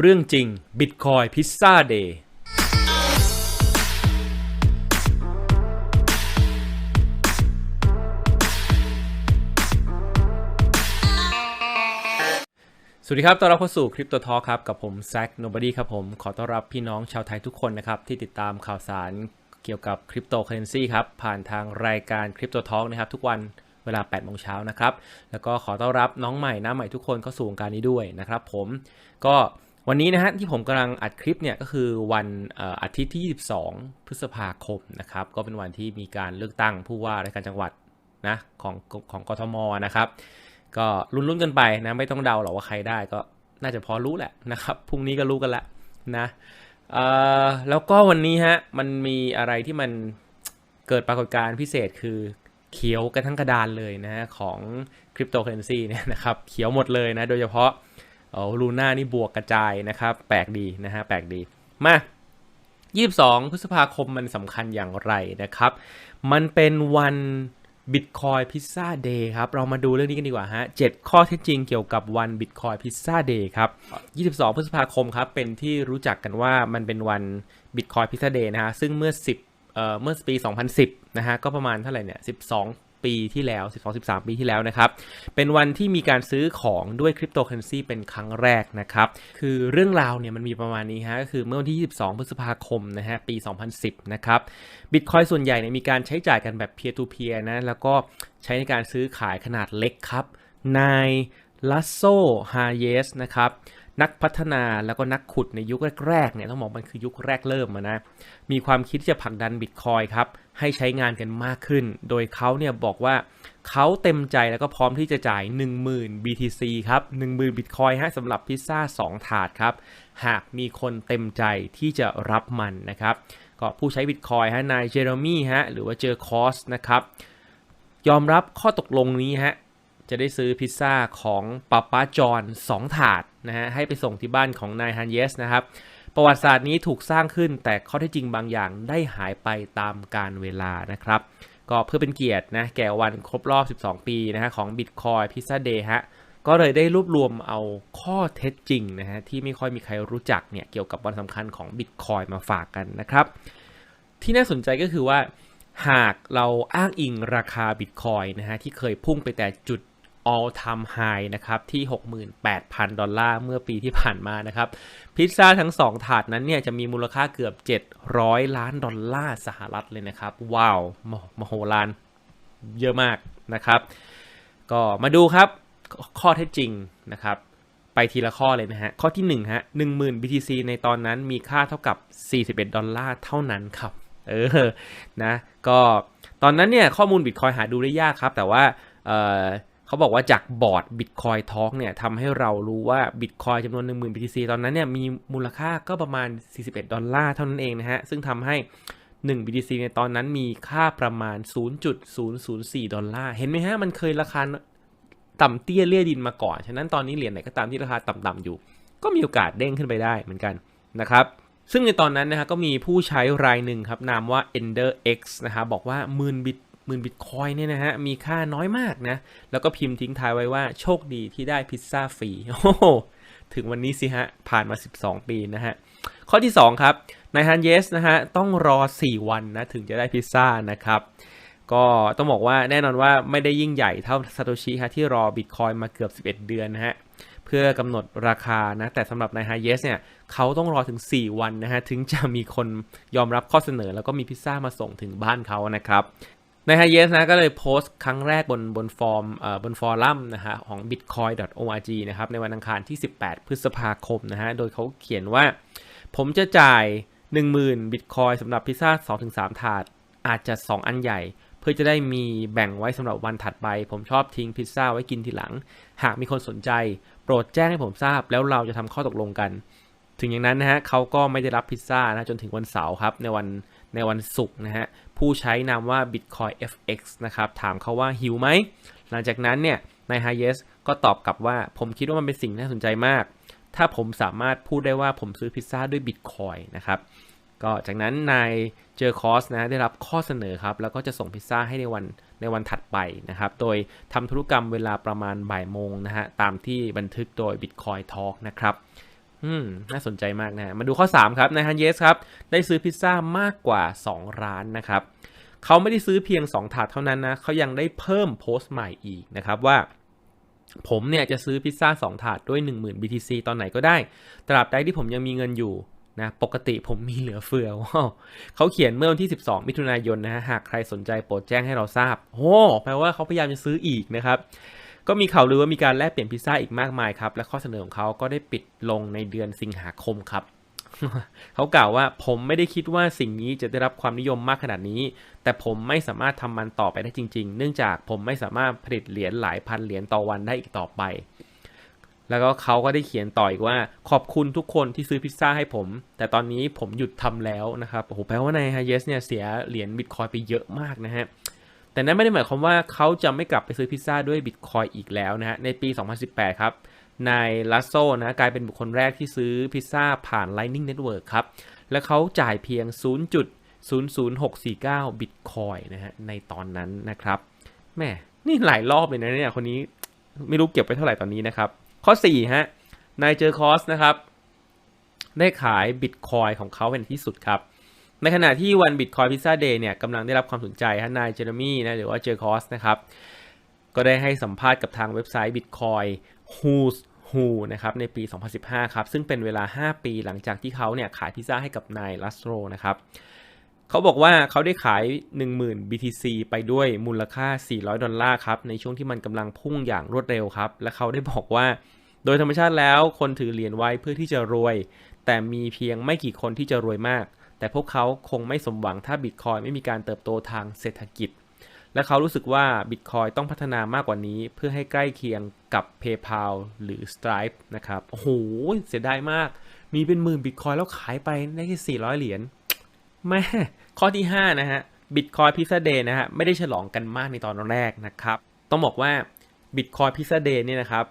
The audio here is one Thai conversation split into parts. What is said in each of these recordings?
เรื่องจริง Bitcoin Pizza Day สวัสดีครับ ต้อนรับเข้าสู่คริปโตทอครับ กับผมแซ k โนบ o ดี้ครับผม ขอต้อนรับพี่น้องชาวไทยทุกคนนะครับ ที่ติดตามข่าวสารเกี่ยวกับคริปโตเคอเรนซีครับ ผ่านทางรายการคริปโตทอ k นะครับ ทุกวันเวลา8โมงเช้านะครับ แล้วก็ขอต้อนรับน้องใหม่หน้าใหม่ทุกคนเข้าสู่วงการนี้ด้วยนะครับผม ก็ วันนี้นะฮะที่ผมกำลังอัดคลิปเนี่ยก็คือวันอาทิตย์ที่ 22 พฤษภาคมนะครับก็เป็นวันที่มีการเลือกตั้งผู้ว่าราชการจังหวัดนะของของกทมนะครับ ก็ลุ้นๆกันไปนะไม่ต้องเดาหรอกว่าใครได้ก็น่าจะพอรู้แหละนะครับพรุ่งนี้ก็รู้กันละนะเออแล้วก็วันนี้ฮะมันมีอะไรที่มันเกิดปรากฏการณ์พิเศษคือเขียวกันทั้งกระดานเลยนะฮะของคริปโตเคอเรนซีเนี่ยนะครับเขียวหมดเลยนะโดยเฉพาะ เออลูน่านี่บวกกระจายนะครับ แปลกดีนะฮะแปลกดีมา 22 พฤษภาคมมันสำคัญอย่างไรนะครับ มันเป็นวัน Bitcoin Pizza Day ครับ เรามาดูเรื่องนี้กันดีกว่าฮะ 7 ข้อเท็จจริงเกี่ยวกับวัน Bitcoin Pizza Day ครับ 22 พฤษภาคมครับ เป็นที่รู้จักกันว่ามันเป็นวัน Bitcoin Pizza Day นะฮะ ซึ่งเมื่อ 10เอ่อเมื่อปี 2010 นะฮะ ก็ประมาณเท่าไหร่เนี่ย 12 ปีที่แล้ว 12-13 ปีที่แล้วนะครับ เป็นวันที่มีการซื้อของด้วยคริปโตเคอเรนซีเป็นครั้งแรกนะครับ คือเรื่องราวเนี่ยมันมีประมาณนี้ฮะก็คือเมื่อวันที่ 22 พฤษภาคมนะฮะปี 2010 นะครับบิตคอยส่วนใหญ่เนี่ยมีการใช้จ่ายกันแบบ peer to peer นะแล้วก็ใช้ในการซื้อขายขนาดเล็กครับนายลัสโซฮาเยสนะครับ นักพัฒนาแล้วก็นักขุดในยุคแรกๆเนี่ยต้องบอกมันคือยุคแรกเริ่มนะ มีความคิดที่จะผลักดันบิตคอยครับให้ใช้งานกันมากขึ้น โดยเขาเนี่ยบอกว่าเขาเต็มใจแล้วก็พร้อมที่จะจ่าย 10,000 BTC ครับ10,000บิตคอยฮะสำหรับพิซซ่า 2 ถาดครับ หากมีคนเต็มใจที่จะรับมันนะครับ ก็ผู้ใช้บิตคอยฮะนายเจอร์มี่ฮะหรือว่าเจอคอสนะครับยอมรับข้อตกลงนี้ฮะ จะได้ซื้อพิซซ่าของป้าป้าจอน2ถาดนะฮะให้ไปส่งที่บ้านของนายฮันเยสนะครับประวัติศาสตร์นี้ถูกสร้างขึ้นแต่ข้อเท็จจริงบางอย่างได้หายไปตามการเวลานะครับ ก็เพื่อเป็นเกียรตินะแก่วันครบรอบ 12 ปีนะฮะของ Bitcoin Pizza Day ฮะก็เลยได้รวบรวมเอาข้อเท็จจริงนะฮะที่ไม่ค่อยมีใครรู้จักเนี่ยเกี่ยวกับวันสำคัญของ Bitcoin มาฝากกันนะครับ ที่น่าสนใจก็คือว่าหากเราอ้างอิงราคา Bitcoin นะฮะที่เคยพุ่งไปแต่จุด all time high นะครับที่ 68,000 ดอลลาร์เมื่อปีที่ผ่านมานะครับ พิซซ่าทั้ง 2 ถาดนั้นเนี่ยจะมีมูลค่าเกือบ 700 ล้านดอลลาร์สหรัฐเลยนะครับ ว้าวมโหฬารเยอะมากนะครับ ก็มาดูครับข้อเท็จจริงนะครับ ไปทีละข้อเลยนะฮะ ข้อที่1ฮะ10,000 BTC ในตอนนั้นมีค่าเท่ากับ 41 ดอลลาร์เท่านั้นครับเออนะก็ตอนนั้นเนี่ยข้อมูล Bitcoin หาดูได้ยากครับ แต่ว่า เขาบอกว่าจากบอร์ด Bitcoin Talk เนี่ยทำให้เรารู้ว่า Bitcoin จำนวน 10,000 BTC ตอนนั้นเนี่ยมีมูลค่าก็ประมาณ 41 ดอลลาร์เท่านั้นเองนะฮะ ซึ่งทำให้ 1 BTC ในตอนนั้นมีค่าประมาณ 0.004 ดอลลาร์ เห็นไหมฮะ มันเคยราคาต่ำเตี้ยเลี่ยดินมาก่อน ฉะนั้นตอนนี้เหรียญไหนก็ตามที่ราคาต่ำๆอยู่ ก็มีโอกาสเด้งขึ้นไปได้เหมือนกันนะครับซึ่งในตอนนั้นนะฮะก็มีผู้ใช้รายหนึ่งครับนามว่า Ender X นะฮะบอกว่าหมื่นบิต หมื่นบิตคอยเนี่ยนะฮะ มีค่าน้อยมากนะ แล้วก็พิมพ์ทิ้งท้ายไว้ว่าโชคดีที่ได้พิซซ่าฟรีโอ้โหถึงวันนี้สิฮะ ผ่านมา 12 ปีนะฮะ ข้อที่ 2 ครับนายฮันเยสนะฮะ ต้องรอ 4 วันนะ ถึงจะได้พิซซ่านะครับ ก็ต้องบอกว่าแน่นอนว่าไม่ได้ยิ่งใหญ่เท่าซาโตชิฮะที่รอบิตคอยมาเกือบ 11 เดือนนะฮะเพื่อกำหนดราคานะ แต่สำหรับนายฮาเยสเนี่ยเขาต้องรอถึง 4 วันนะฮะ ถึงจะมีคนยอมรับข้อเสนอ แล้วก็มีพิซซ่ามาส่งถึงบ้านเขานะครับ นายฮาเยสนะก็เลยโพสต์ครั้งแรกบนบนฟอร์มเอ่อบนฟอรัมนะฮะของ bitcoin.org นะครับในวันอังคารที่ 18 พฤษภาคมนะฮะโดยเขาเขียนว่า ผมจะจ่าย 10,000บิตคอยสำหรับพิซซ่า 2-3 ถาด อาจจะ 2 อันใหญ่ เพื่อจะได้มีแบ่งไว้สำหรับวันถัดไป ผมชอบทิ้งพิซซ่าไว้กินทีหลัง หากมีคนสนใจ โปรดแจ้งให้ผมทราบแล้วเราจะทำข้อตกลงกัน ถึงอย่างนั้นนะฮะเขาก็ไม่ได้รับพิซซ่านะจนถึงวันเสาร์ครับในวันในวันศุกร์นะฮะผู้ใช้นามว่า Bitcoin FX นะครับถามเขาว่าหิวไหม หลังจากนั้นเนี่ยนายไฮเยสก็ตอบกลับว่าผมคิดว่ามันเป็นสิ่งที่น่าสนใจมาก ถ้าผมสามารถพูดได้ว่าผมซื้อพิซซ่าด้วยบิตคอยนะครับก็จากนั้นนายเจอคอสนะได้รับข้อเสนอครับ แล้วก็จะส่งพิซซ่าให้ในวันในวันถัดไปนะครับ โดยทำธุรกรรมเวลาประมาณบ่ายโมงนะฮะตามที่บันทึกโดย Bitcoin Talk นะครับ อืม น่าสนใจมากนะมาดูข้อ 3 ครับนายฮันเยสครับ ได้ซื้อพิซซ่ามากกว่า 2 ร้านนะครับ เขาไม่ได้ซื้อเพียง 2 ถาดเท่านั้นนะ เขายังได้เพิ่มโพสต์ใหม่อีกนะครับว่า ผมเนี่ยจะซื้อพิซซ่า 2 ถาดด้วย 10,000 BTC ตอนไหนก็ได้ ตราบใดที่ผมยังมีเงินอยู่นะปกติผมมีเหลือเฟือว้าวเขาเขียนเมื่อวันที่ 12 มิถุนายนนะฮะหากใครสนใจโปรดแจ้งให้เราทราบโอ้แปลว่าเขาพยายามจะซื้ออีกนะครับ ก็มีข่าวลือว่ามีการแลกเปลี่ยนพิซซ่าอีกมากมายครับ และข้อเสนอของเขาก็ได้ปิดลงในเดือนสิงหาคมครับเขากล่าวว่าผมไม่ได้คิดว่าสิ่งนี้จะได้รับความนิยมมากขนาดนี้ แต่ผมไม่สามารถทำมันต่อไปได้จริง ๆ เนื่องจากผมไม่สามารถผลิตเหรียญหลายพันเหรียญต่อวันได้อีกต่อไป แล้วก็เขาก็ได้เขียนต่ออีกว่าขอบคุณทุกคนที่ซื้อพิซซ่าให้ผม แต่ตอนนี้ผมหยุดทำแล้วนะครับโอ้โหแปลว่าในไฮเยสเนี่ยเสียเหรียญบิตคอยไปเยอะมากนะฮะ แต่นั้นไม่ได้หมายความว่าเขาจะไม่กลับไปซื้อพิซซ่าด้วยบิตคอยอีกแล้วนะฮะ ในปี 2018 ครับ นายลัสโซนะกลายเป็นบุคคลแรกที่ซื้อพิซซ่าผ่าน Lightning Network ครับ และเขาจ่ายเพียง 0.00649 บิตคอยนะฮะ ในตอนนั้นนะครับ แม่ นี่หลายรอบเลยนะเนี่ย คนนี้ไม่รู้เก็บไปเท่าไหร่ตอนนี้นะครับ ข้อ 4 ฮะ นายเจอคอสนะครับ ได้ขายบิตคอยของเขาเป็นที่สุดครับ ในขณะที่วัน Bitcoin Pizza Day เนี่ยกำลังได้รับความสนใจฮะนายเจอร์มี่นะหรือว่าเจอคอสนะครับ ก็ได้ให้สัมภาษณ์กับทางเว็บไซต์ Bitcoin Who's Who นะครับในปี 2015 ครับ ซึ่งเป็นเวลา 5 ปีหลังจากที่เขาเนี่ยขายพิซซ่าให้กับนายลัสโตรนะครับเขาบอกว่าเขาได้ขาย 10,000 BTC ไปด้วยมูลค่า 400 ดอลลาร์ครับ ในช่วงที่มันกำลังพุ่งอย่างรวดเร็วครับ และเขาได้บอกว่า โดยธรรมชาติแล้วคนถือเหรียญไว้เพื่อที่จะรวย แต่มีเพียงไม่กี่คนที่จะรวยมาก แต่พวกเขาคงไม่สมหวังถ้าบิตคอยไม่มีการเติบโตทางเศรษฐกิจ และเขารู้สึกว่าบิตคอยต้องพัฒนามากกว่านี้ เพื่อให้ใกล้เคียงกับ PayPal หรือ Stripe นะครับ โอ้โห เสียดายมาก มีเป็นหมื่นบิตคอยแล้วขายไปได้แค่400 เหรียญแม่ข้อที่ 5 นะฮะ Bitcoin Pizza Day นะฮะไม่ได้ฉลองกันมากในตอนแรกนะครับ ต้องบอกว่า Bitcoin Pizza Day เนี่ยนะครับ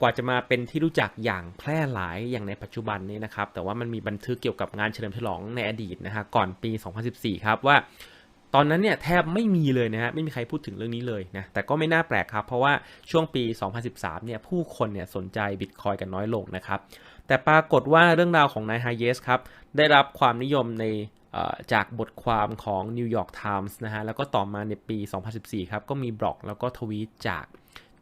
กว่าจะมาเป็นที่รู้จักอย่างแพร่หลายอย่างในปัจจุบันนี้นะครับ แต่ว่ามันมีบันทึกเกี่ยวกับงานเฉลิมฉลองในอดีตนะฮะก่อนปี 2014 ครับว่าตอนนั้นเนี่ยแทบไม่มีเลยนะฮะไม่มีใครพูดถึงเรื่องนี้เลยนะแต่ก็ไม่น่าแปลกครับ เพราะว่าช่วงปี 2013 เนี่ยผู้คนเนี่ยสนใจบิตคอยกันน้อยลงนะครับ แต่ปรากฏว่าเรื่องราวของนายไฮเยสครับได้รับความนิยมในจากบทความของ New York Times นะฮะแล้วก็ต่อมาในปี 2014 ครับก็มีบล็อกแล้วก็ทวีตจาก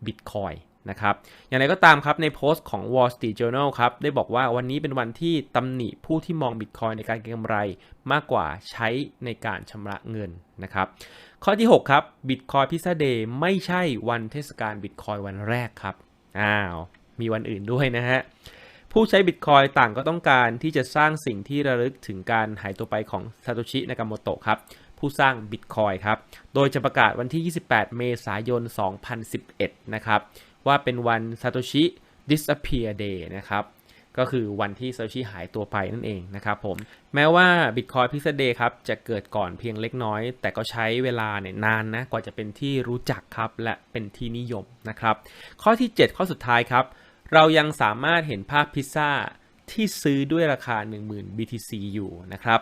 Bitcoin นะครับ อย่างไรก็ตามครับในโพสต์ของ Wall Street Journal ครับได้บอกว่าวันนี้เป็นวันที่ตำหนิผู้ที่มอง Bitcoin ในการเก็งกำไรมากกว่าใช้ในการชำระเงินนะครับ ข้อที่ 6 ครับ Bitcoin Pizza Day ไม่ใช่วันเทศกาล Bitcoin วันแรกครับ อ้าว มีวันอื่นด้วยนะฮะผู้ใช้ Bitcoin ต่างก็ต้องการที่จะสร้างสิ่งที่ระลึกถึงการหายตัวไปของซาโตชินากาโมโตะครับผู้สร้าง Bitcoin ครับ โดยจะประกาศวันที่ 28 เมษายน 2011 นะครับ ว่าเป็นวัน Satoshi Disappear Day นะครับก็คือวันที่ Satoshi หายตัวไปนั่นเองนะครับผมแม้ว่า Bitcoin Pizza Day ครับจะเกิดก่อนเพียงเล็กน้อย แต่ก็ใช้เวลาเนี่ยนานนะกว่าจะเป็นที่รู้จักครับและเป็นที่นิยมนะครับข้อที่ 7 ข้อสุดท้ายครับ เรายังสามารถเห็นภาพพิซซ่าที่ซื้อด้วยราคา 10,000 BTC อยู่นะครับ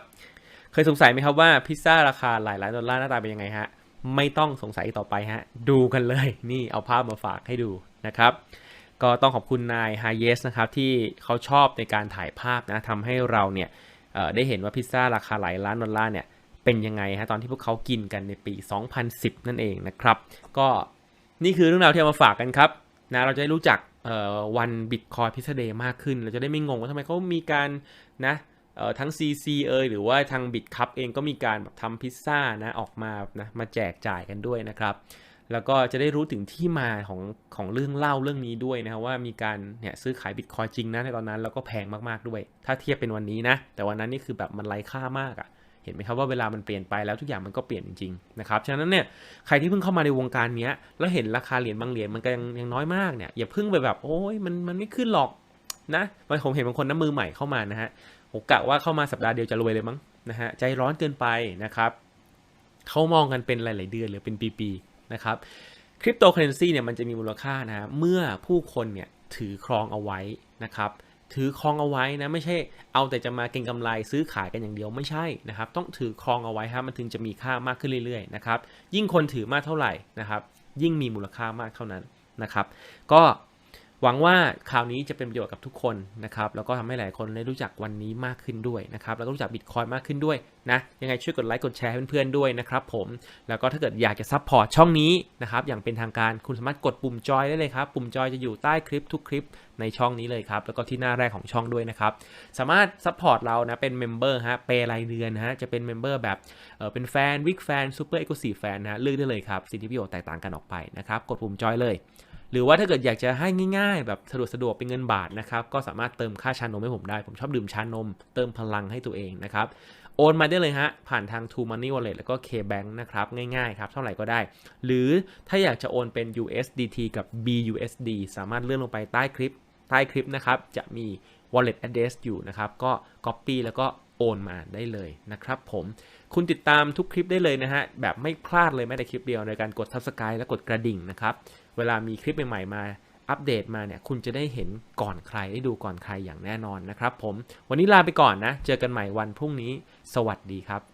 เคยสงสัยไหมครับว่าพิซซ่าราคาหลายล้านดอลลาร์หน้าตาเป็นยังไงฮะไม่ต้องสงสัยต่อไปฮะดูกันเลยนี่เอาภาพมาฝากให้ดู นะครับ ก็ต้องขอบคุณนายไฮเยสนะครับที่เขาชอบในการถ่ายภาพนะทำให้เราเนี่ยได้เห็นว่าพิซซ่าราคาหลายล้านดอลลาร์เนี่ยเป็นยังไงฮะตอนที่พวกเขากินกันในปี 2010 นั่นเองนะครับ ก็นี่คือเรื่องราวที่เอามาฝากกันครับนะเราจะได้รู้จักวันบิตคอยพิซซ่าเดย์มากขึ้น เราจะได้ไม่งงว่าทำไมเขามีการนะทั้ง CC เอยหรือว่าทางบิตคัพเองก็มีการแบบทำพิซซ่านะออกมานะมาแจกจ่ายกันด้วยนะครับ แล้วก็จะได้รู้ถึงที่มาของของเรื่องเล่าเรื่องนี้ด้วยนะครับว่ามีการเนี่ยซื้อขายบิตคอยจริงนะในตอนนั้นแล้วก็แพงมากๆด้วย ถ้าเทียบเป็นวันนี้นะ แต่วันนั้นนี่คือแบบมันไร้ค่ามากอะ่ะเห็นไหมครับว่าเวลามันเปลี่ยนไปแล้วทุกอย่างมันก็เปลี่ยนจริงๆนะครับ ฉะนั้นเนี่ยใครที่เพิ่งเข้ามาในวงการนี้แล้วเห็นราคาเหรียญบางเหรียญมันก็ยังยังน้อยมากเนี่ยอย่าเพิ่งไปแบบโอ้ยมันมันไม่ขึ้นหรอกนะมันผมเห็นบางคนน้ำมือใหม่เข้ามานะฮะผมกะว่าเข้ามาสัปดาห์เดียวจะรวยเลยมั้งนะฮะใจร้อนเกินไปนะครับเขามองกันเป็นหลาย ๆ เดือนหรือเป็นปี ๆ นะครับคริปโตเคอเรนซีเนี่ยมันจะมีมูลค่านะเมื่อผู้คนเนี่ยถือครองเอาไว้นะครับถือครองเอาไว้นะไม่ใช่เอาแต่จะมาเก็งกำไรซื้อขายกันอย่างเดียวไม่ใช่นะครับต้องถือครองเอาไว้ฮะมันถึงจะมีค่ามากขึ้นเรื่อยๆนะครับยิ่งคนถือมากเท่าไหร่นะครับยิ่งมีมูลค่ามากเท่านั้นนะครับก็ หวังว่าข่าวนี้จะเป็นประโยชน์กับทุกคนนะครับ แล้วก็ทำให้หลายคนได้รู้จักวันนี้มากขึ้นด้วยนะครับ แล้วก็รู้จักบิตคอยมากขึ้นด้วยนะ ยังไงช่วยกดไลค์กดแชร์ให้เพื่อนๆด้วยนะครับผม แล้วก็ถ้าเกิดอยากจะซัพพอร์ตช่องนี้นะครับ อย่างเป็นทางการคุณสามารถกดปุ่มจอยได้เลยครับ ปุ่มจอยจะอยู่ใต้คลิปทุกคลิปในช่องนี้เลยครับ แล้วก็ที่หน้าแรกของช่องด้วยนะครับ สามารถซัพพอร์ตเรานะ เป็นเมมเบอร์ฮะ เปรายเดือนฮะ จะเป็นเมมเบอร์แบบเออเป็นแฟนวิกแฟนซูเปอร์เอ็กซ์คลูซีฟแฟนนะฮะเลือกได้เลยครับ สิทธิประโยชน์แตกต่างกันออกไปนะครับ กดปุ่มจอยเลย หรือว่าถ้าเกิดอยากจะให้ง่ายๆ แบบสะดวกสะดวกเป็นเงินบาทนะครับก็สามารถเติมค่าชานมให้ผมได้ ผมชอบดื่มชานม เติมพลังให้ตัวเองนะครับโอนมาได้เลยฮะ ผ่านทาง True Money Wallet แล้วก็ KBank นะครับ ง่ายๆครับ เท่าไหร่ก็ได้ หรือถ้าอยากจะโอนเป็น USDT กับ BUSD สามารถเลื่อนลงไปใต้คลิป ใต้คลิปนะครับ จะมี wallet address อยู่นะครับ ก็ copy แล้วก็โอนมาได้เลยนะครับผม คุณติดตามทุกคลิปได้เลยนะฮะ แบบไม่พลาดเลยแม้แต่คลิปเดียวในการกด subscribe และกดกระดิ่งนะครับ เวลามีคลิปใหม่ๆ มาอัปเดตมาเนี่ย คุณจะได้เห็นก่อนใครได้ดูก่อนใครอย่างแน่นอนนะครับผม วันนี้ลาไปก่อนนะ เจอกันใหม่วันพรุ่งนี้ สวัสดีครับ